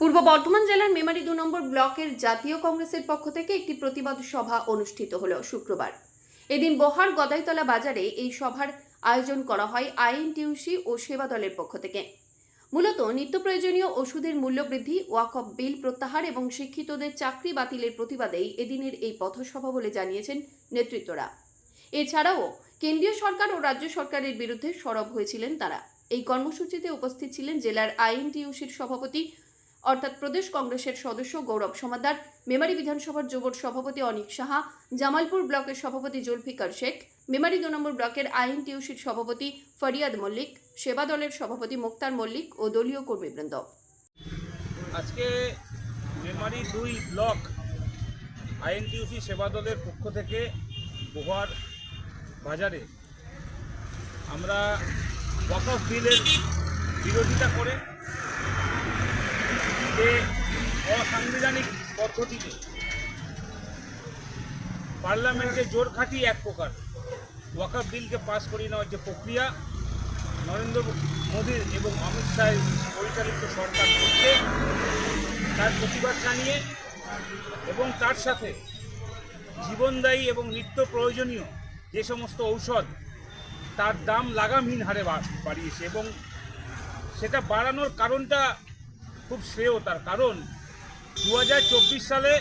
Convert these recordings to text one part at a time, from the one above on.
পূর্ব বর্ধমান জেলার মেমারি দু নম্বর ব্লকের জাতীয় কংগ্রেসের পক্ষ থেকে একটি প্রতিবাদ সভা অনুষ্ঠিত হলো শুক্রবার। এদিন বহার গদাইতলা বাজারে এই সভার আয়োজন করা হয় আইএনটিউসি ও সেবা দলের পক্ষ থেকে। মূলত নিত্য প্রয়োজনীয় ওষুধের মূল্য বৃদ্ধি ওয়াকফ বিল প্রত্যাহার এবং শিক্ষিতদের চাকরি বাতিলের প্রতিবাদেই এদিনের এই পথসভা বলে জানিয়েছেন নেতৃত্বরা। এছাড়াও কেন্দ্রীয় সরকার ও রাজ্য সরকারের বিরুদ্ধে সরব হয়েছিলেন তারা। এই কর্মসূচিতে উপস্থিত ছিলেন জেলার আইএনটিউসির সভাপতি অর্থাৎ প্রদেশ কংগ্রেসের সদস্য গৌরব সমাদার, মেমারি বিধানসভার যুবর সভাপতি অনিক সাহা, জামালপুর ব্লকের সভাপতি জুলফিকার শেখ, মেমারি দু নম্বর ব্লকের আইএনটিউসির সভাপতি ফরিয়াদ মল্লিক, সেবা দলের সভাপতি মুক্তার মল্লিক ও দলীয় কর্মীবৃন্দ। আজকে মেমারি দুই ব্লক আইএনটিউসি সেবা দলের পক্ষ থেকে বহুয়ার বাজারে আমরা ওয়াকফ বিলের বিরোধিতা করে যে অসাংবিধানিক পদ্ধতিতে পার্লামেন্টে জোর খাটিয়ে এক প্রকার। ওয়াকফ বিলকে পাস করিয়ে নেওয়ার যে প্রক্রিয়া নরেন্দ্র মোদীর এবং অমিত শাহের পরিচালিত সরকার করছে, তার প্রতিবাদ জানিয়ে এবং তার সাথে জীবনদায়ী এবং নিত্য প্রয়োজনীয় যে সমস্ত ঔষধ, তার দাম লাগামহীন হারে বাড়িয়েছে এবং সেটা বাড়ানোর কারণটা খুব শ্রেয় তার। কারণ দু হাজার চব্বিশ সালে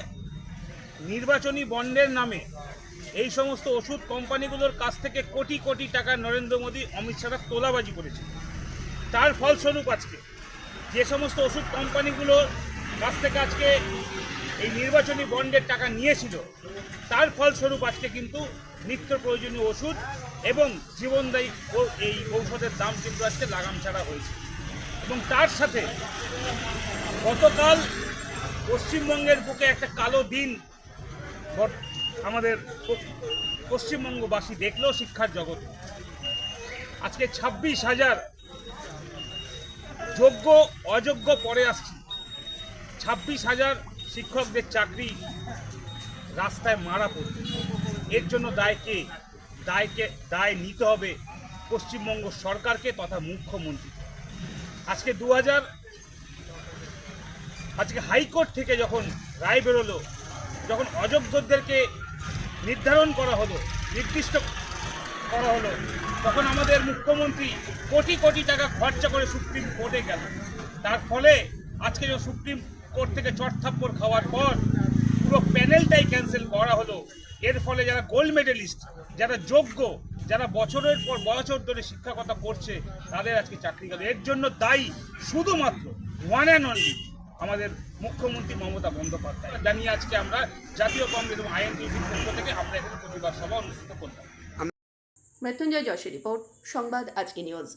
নির্বাচনী বন্ডের নামে এই সমস্ত ওষুধ কোম্পানিগুলোর কাছ থেকে কোটি কোটি টাকা নরেন্দ্র মোদী অমিত শাহ তোলাবাজি করেছে। তার ফলস্বরূপ আজকে যে সমস্ত ওষুধ কোম্পানিগুলোর কাছ থেকে আজকে এই নির্বাচনী বন্ডের টাকা নিয়েছিল, তার ফলস্বরূপ আজকে কিন্তু নিত্য প্রয়োজনীয় ওষুধ এবং জীবনদায়ী এই ঔষধের দাম কিন্তু আজকে লাগাম ছাড়া হয়েছে। এবং তার সাথে গতকাল পশ্চিমবঙ্গের বুকে একটা কালো দিন আমাদের পশ্চিমবঙ্গবাসী দেখল শিক্ষার জগতে। আজকে ছাব্বিশ হাজার যোগ্য, অযোগ্য পরে আসছি। ছাব্বিশ হাজার শিক্ষকদের চাকরি রাস্তায় মারা পড়বে এর জন্য দায়কে দায়কে দায় নিতে হবে পশ্চিমবঙ্গ সরকারকে তথা মুখ্যমন্ত্রী আজকে দু হাজার, আজকে হাইকোর্ট থেকে যখন রায় বেরোলো, যখন অযোগ্যদেরকে নির্ধারণ করা হলো, নির্দিষ্ট করা হলো, তখন আমাদের মুখ্যমন্ত্রী কোটি কোটি টাকা খরচা করে সুপ্রিম কোর্টে গেল। তার ফলে আজকে যে সুপ্রিম কোর্ট থেকে চটথাপ্পড় খাওয়ার পর পুরো প্যানেলটাই ক্যান্সেল করা হলো। এর ফলে যারা গোল্ড মেডেলিস্ট যারা যোগ্য যারা বছরের পর বছর ধরে শিক্ষকতা করছে, তাদের আজকে চাকরি গেল। এর জন্য দায়ী শুধুমাত্র ওয়ান অ্যান্ড অনলি আমাদের মুখ্যমন্ত্রী মমতা বন্দ্যোপাধ্যায়। জানিয়ে আজকে আমরা জাতীয় কংগ্রেস এবং আইএনটিউসির পক্ষ থেকে আমরা এখানে প্রতিবাদ সভা অনুষ্ঠিত করলাম। মৃত্যুঞ্জয় যশের রিপোর্ট, সংবাদ আজকে নিউজ।